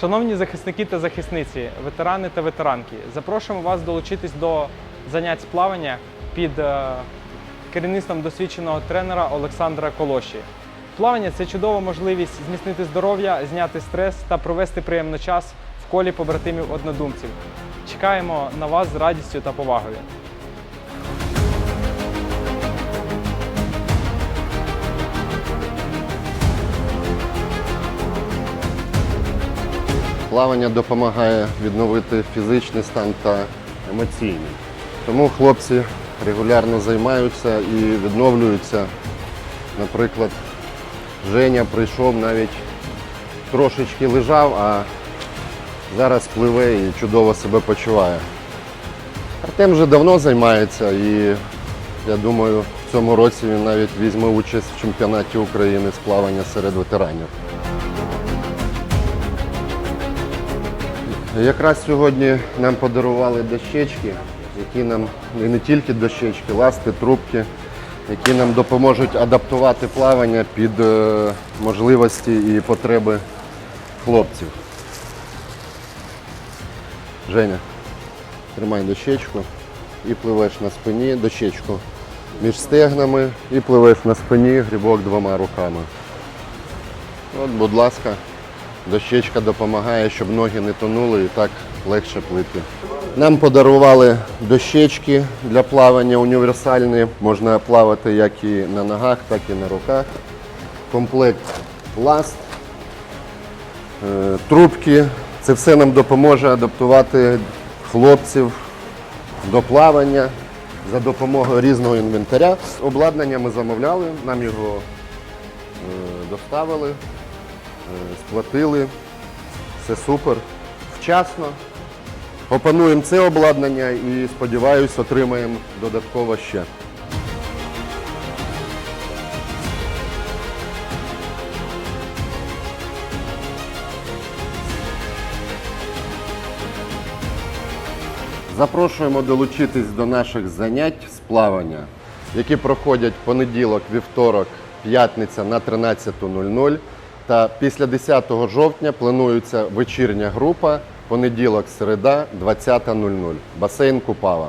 Шановні захисники та захисниці, ветерани та ветеранки, запрошуємо вас долучитись до занять плавання під е, керівництвом досвідченого тренера Олександра Колоші. Плавання це чудова можливість зміцнити здоров'я, зняти стрес та провести приємний час в колі побратимів однодумців. Чекаємо на вас з радістю та повагою. Плавання допомагає відновити фізичний стан та емоційний. Тому хлопці регулярно займаються і відновлюються. Наприклад, Женя прийшов навіть трошечки лежав, а зараз пливе і чудово себе почуває. Артем вже давно займається і я думаю, в цьому році він навіть візьме участь в чемпіонаті України з плавання серед ветеранів. Якраз сьогодні нам подарували дощечки, які нам і не тільки дощечки, ласти, трубки, які нам допоможуть адаптувати плавання під е, можливості і потреби хлопців. Женя, тримай дощечку і пливеш на спині, дощечку між стегнами і пливеш на спині грибок двома руками. От, будь ласка, дощечка допомагає, щоб ноги не тонули і так легше плити. Нам подарували дощечки для плавання універсальні. Можна плавати як і на ногах, так і на руках. Комплект ласт, е, трубки. Це все нам допоможе адаптувати хлопців до плавання за допомогою різного інвентаря. Обладнання ми замовляли, нам його е, доставили, сплатили. Все супер. Вчасно. Опануємо це обладнання і сподіваюсь, отримаємо додатково ще. Запрошуємо долучитись до наших занять з плавання, які проходять понеділок, вівторок, п'ятниця на 13.00. Та після 10 жовтня планується вечірня група понеділок, середа, 20.00. Басейн Купава.